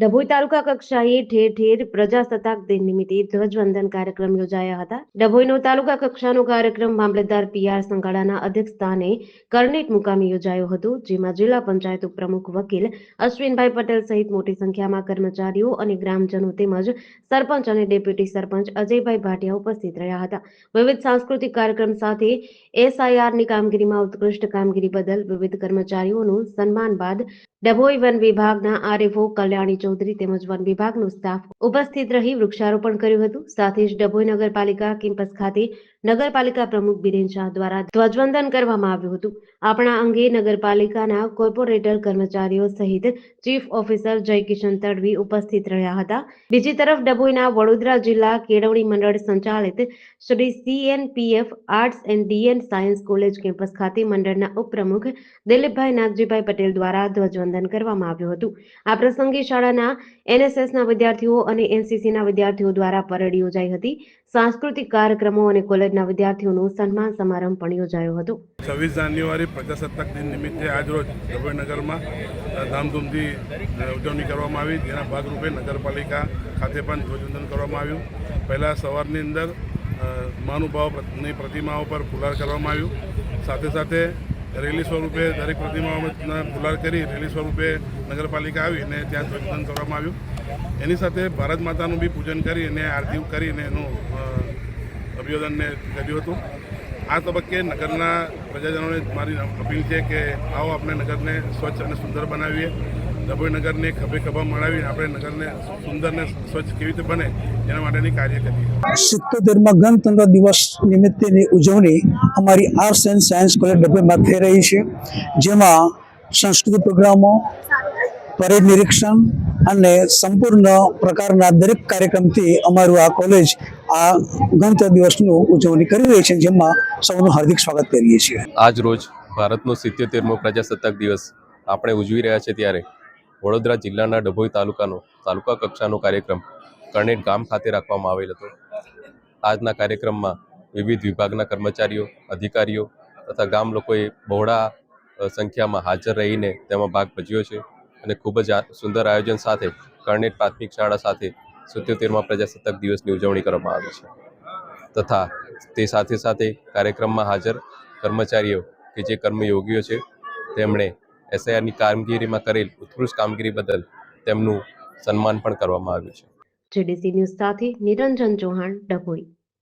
ડભોઈ તાલુકા કક્ષાએ ઠેર ઠેર પ્રજાસત્તાક દિન નિમિત્તે ધ્વજવંદન કાર્યક્રમ યોજાયા હતા. ડભોઈનો તાલુકા કક્ષાનો કાર્યક્રમ મામલતદાર પીઆર સંગાડાના અધ્યક્ષસ્થાને કરનેટ મુકામે યોજાયો હતો, જેમાં જિલ્લા પંચાયત ઉપપ્રમુખ વકીલ અશ્વિનભાઈ પટેલ સહિત મોટી સંખ્યામાં કર્મચારીઓ અને ગ્રામજનો તેમજ સરપંચ અને ડેપ્યુટી સરપંચ અજયભાઈ ભાટિયા ઉપસ્થિત રહ્યા હતા. વિવિધ સાંસ્કૃતિક કાર્યક્રમ સાથે એસઆઈઆરની કામગીરીમાં ઉત્કૃષ્ટ કામગીરી બદલ વિવિધ કર્મચારીઓનું સન્માન બાદ ડભોઈ વન વિભાગના આરએફઓ કલ્યાણી ચૌધરી તેમજ વન વિભાગનો સ્ટાફ ઉપસ્થિત રહી વૃક્ષારોપણ કર્યું હતું. સાથે જ ડભોઈ નગરપાલિકા કેમ્પસ ખાતે નગરપાલિકા પ્રમુખ બિરેન શાહ દ્વારા ધ્વજવંદન કરવામાં આવ્યું હતું. આપણા અંગે નગરપાલિકાના કોર્પોરેટર કર્મચારીઓ સહિત ચીફ ઓફિસર જયકિશન તડવી ઉપસ્થિત રહ્યા હતા. બીજી તરફ ડભોઈના વડોદરા જિલ્લા કેળવણી મંડળ સંચાલિત Shri CNPF arts and DN science college campus ખાતે મંડળના ઉપપ્રમુખ દિલીપભાઈ નાગજીભાઈ પટેલ દ્વારા ધ્વજવંદન કરવામાં આવ્યું હતું. આ પ્રસંગે શાળાના એનએસએસના વિદ્યાર્થીઓ અને એનસીસીના વિદ્યાર્થીઓ દ્વારા પરેડ યોજાઈ હતી. સાંસ્કૃતિક કાર્યક્રમો અને કોલેજના વિદ્યાર્થીઓનું સન્માન સમારંભ પણ યોજાયો હતો. છવ્વીસ જાન્યુઆરી પ્રજાસત્તાક દિન નિમિત્તે આજરોજ નગરમાં ધામધૂમથી ઉજવણી કરવામાં આવી. જેના ભાગરૂપે નગરપાલિકા ખાતે પણ ધ્વજવંદન કરવામાં આવ્યું. પહેલાં સવારની અંદર મહાનુભાવની પ્રતિમાઓ પર ફુલાર કરવામાં આવ્યું. સાથે સાથે રેલી સ્વરૂપે દરેક પ્રતિમાઓના ફુલાર કરી રેલી સ્વરૂપે નગરપાલિકા આવી અને ત્યાં ધ્વજદાન કરવામાં આવ્યું. એની સાથે ભારત માતાનું બી પૂજન કરી અને આરતી કરીને એનું અ, અભિવાદનને કર્યું હતું. આ તબક્કે નગરના પ્રજાજનોને મારી અપીલ છે કે આવો આપણે નગરને સ્વચ્છ અને સુંદર બનાવીએ. ડભોઈ નગરને ખભે ખભા મળાવીને આપણે નગરને સુંદર ને સ્વચ્છ કેવી રીતે બને એના માટેની કાર્ય કરીએ. સિત્તોતેરમાં ગણતંત્ર દિવસ નિમિત્તેની ઉજવણી અમારી આર્ટ્સ એન્ડ સાયન્સ કોલેજ ડભોઈમાં થઈ રહી છે, જેમાં સંસ્કૃતિક પ્રોગ્રામો, પરેડ નિરીક્ષણ અને સંપૂર્ણ પ્રકારના દરેક કાર્યક્રમથી અમારું આ કોલેજ આ ગણતંત્ર દિવસનું ઉજવણી કરી રહી છે, જેમાં સૌનું હાર્દિક સ્વાગત કરીએ છીએ. આજ રોજ ભારતનો સિત્યોતેરમો પ્રજાસત્તાક દિવસ આપણે ઉજવી રહ્યા છે ત્યારે વડોદરા જિલ્લાના ડભોઈ તાલુકાનો તાલુકા કક્ષાનો કાર્યક્રમ કરણેટ ગામ ખાતે રાખવામાં આવેલ હતો. આજના કાર્યક્રમમાં વિવિધ વિભાગના કર્મચારીઓ, અધિકારીઓ તથા ગામ લોકોએ બહોળા સંખ્યામાં હાજર રહીને તેમાં ભાગ ભજવ્યો છે અને ખૂબ જ સુંદર આયોજન સાથે કરણેટ પ્રાથમિક શાળા સાથે સિત્યોતેરમા પ્રજાસત્તાક દિવસની ઉજવણી કરવામાં આવી છે. તથા તે સાથે સાથે કાર્યક્રમમાં હાજર કર્મચારીઓ કે જે કર્મયોગીઓ છે, તેમણે એસઆઈઆરની કામગીરીમાં કરેલ ઉત્કૃષ્ટ કામગીરી બદલ તેમનું સન્માન પણ કરવામાં આવ્યું છે. જેડીસી ન્યૂઝ સાથે નિરંજન ચૌહાણ, ડભોઈ.